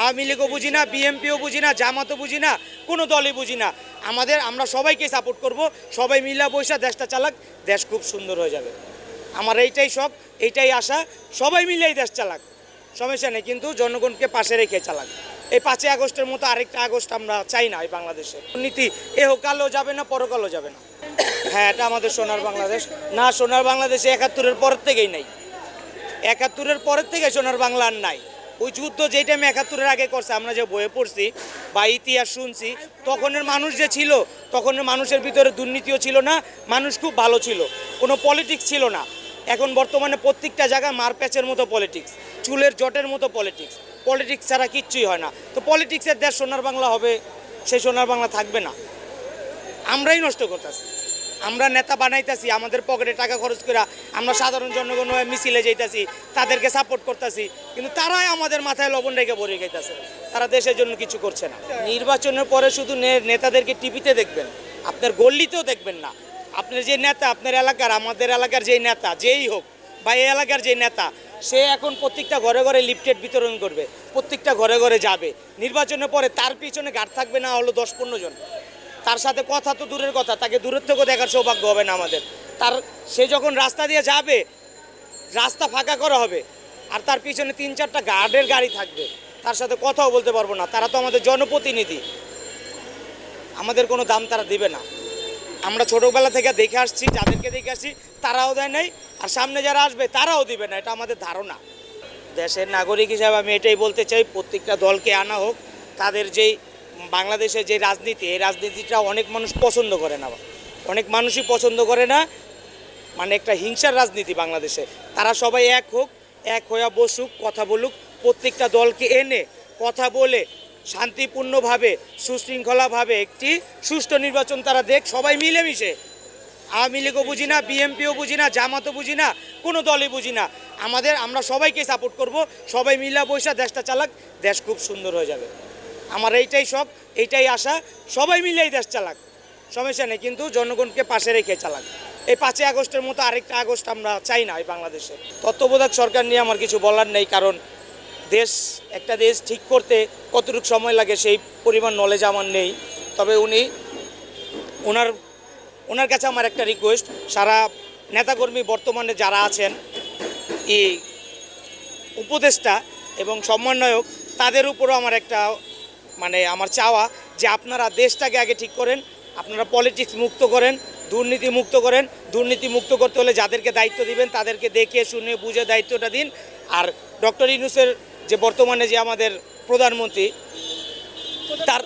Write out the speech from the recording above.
আওয়ামী লীগও বুঝি না বিএমপিও বুঝি না, জামাতও বুঝি না, কোনো দলই বুঝি না। আমাদের, আমরা সবাইকে সাপোর্ট করব, সবাই মিলা বৈশা দেশটা চালাক, দেশ খুব সুন্দর হয়ে যাবে। আমার এইটাই শখ, এইটাই আশা, সবাই মিলেই দেশ চালাক, সমস্যা নেই, কিন্তু জনগণকে পাশে রেখে চালাক। এই পাঁচই আগস্টের মতো আরেকটা আগস্ট আমরা চাই না এই বাংলাদেশে। নীতি এহকালও যাবে না, পরকালও যাবে না। হ্যাঁ এটা আমাদের সোনার বাংলাদেশ। না, সোনার বাংলাদেশে একাত্তরের পরের থেকেই নাই। একাত্তরের পরের থেকে সোনার বাংলা আর নাই। ওই যুদ্ধ যেই টাইমে একাত্তরের আগে করছে, আমরা যে বইয়ে পড়ছি বা ইতিহাস শুনছি, তখনের মানুষ যে ছিল, তখনের মানুষের ভিতরে দুর্নীতিও ছিল না, মানুষ খুব ভালো ছিল। কোনো পলিটিক্স ছিল না। এখন বর্তমানে প্রত্যেকটা জায়গায় মারপ্যাচের মতো পলিটিক্স চুলের জটের মতো পলিটিক্স পলিটিক্স ছাড়া কিচ্ছুই হয় না। তো পলিটিক্সের দেশ সোনার বাংলা হবে, সেই সোনার বাংলা থাকবে না। আমরাই নষ্ট করতেছি। আমরা নেতা বানাইতেছি, আমাদের পকেটে টাকা খরচ করে আমরা সাধারণ জনগণ হয়ে মিছিলে যাইতাছি, তাদেরকে সাপোর্ট করতেছি, কিন্তু তারাই আমাদের মাথায় লবণ রেখে ভরে গেছে তারা দেশের জন্য কিছু করছে না। নির্বাচনের পরে শুধু নেতাদেরকে টিভিতে দেখবেন, আপনার গল্লিতেও দেখবেন না। আপনার যে নেতা, আপনার এলাকার, আমাদের এলাকার যেই নেতা, যেই হোক, বা এই এলাকার যে নেতা, সে এখন প্রত্যেকটা ঘরে ঘরে লিফটেড বিতরণ করবে, প্রত্যেকটা ঘরে ঘরে যাবে। নির্বাচনের পরে তার পিছনে গার্ড থাকবে না হলো দশ পনেরো জন। তার সাথে কথা তো দূরের কথা, তাকে দূরের থেকেও দেখার সৌভাগ্য হবে না আমাদের। তার, সে যখন রাস্তা দিয়ে যাবে, রাস্তা ফাঁকা করা হবে, আর তার পিছনে তিন চারটা গার্ডের গাড়ি থাকবে, তার সাথে কথাও বলতে পারব না। তারা তো আমাদের জনপ্রতিনিধি। আমাদের কোনো দাম তারা দিবে না। আমরা ছোটোবেলা থেকে দেখে আসছি, যাদেরকে দেখে আসছি, তারাও দেয় নাই, আর সামনে যারা আসবে, তারাও দিবে না। এটা আমাদের ধারণা। দেশের নাগরিক হিসাবে আমি এটাই বলতে চাই, প্রত্যেকটা দলকে আনা হোক, তাদের যেই বাংলাদেশের যে রাজনীতি, এই রাজনীতিটা অনেক মানুষ পছন্দ করে না। অনেক মানুষই পছন্দ করে না মানে একটা হিংসার রাজনীতি বাংলাদেশে। তারা সবাই এক হোক, এক হয়ে বসুক, কথা বলুক, প্রত্যেকটা দলকে এনে কথা বলে, শান্তিপূর্ণভাবে, সুশৃঙ্খলাভাবে একটি সুষ্ঠু নির্বাচন তারা দেখ, সবাই মিলেমিশে। আওয়ামী লীগও বুঝি না বিএমপিও বুঝি না, জামাতও বুঝি না, কোনো দলই বুঝি না। আমাদের, আমরা সবাইকে সাপোর্ট করব, সবাই মিলা বৈশা দেশটা চালাক, দেশ খুব সুন্দর হয়ে যাবে। আমার এইটাই শখ, এইটাই আশা, সবাই মিলেই দেশ চালাক। সমস্যা নেই, কিন্তু জনগণকে পাশে রেখে চালাক। এই পাঁচই আগস্টের মতো আরেকটা আগস্ট আমরা চাই না এই বাংলাদেশে। তত্ত্বাবধায়ক সরকার নিয়ে আমার কিছু বলার নেই, কারণ দেশ, একটা দেশ ঠিক করতে কতটুকু সময় লাগে সেই পরিমাণ নলেজ আমার নেই। তবে উনি ওনার ওনার কাছে আমার একটা রিকোয়েস্ট সারা নেতাকর্মী বর্তমানে যারা আছেন, এই উপদেষ্টা এবং সমন্বয়ক, তাদের উপরও আমার একটা মানে আমার চাওয়া যে আপনারা দেশটাকে আগে ঠিক করেন, আপনারা পলিটিক্স মুক্ত করেন, দুর্নীতি মুক্ত করেন, দুর্নীতি মুক্ত করতে হলে যাদেরকে দায়িত্ব দিবেন তাদেরকে দেখে, শুনে, বুঝে দায়িত্বটা দিন। আর ডক্টর ইনুসের যে বর্তমানে যে আমাদের প্রধানমন্ত্রী, তার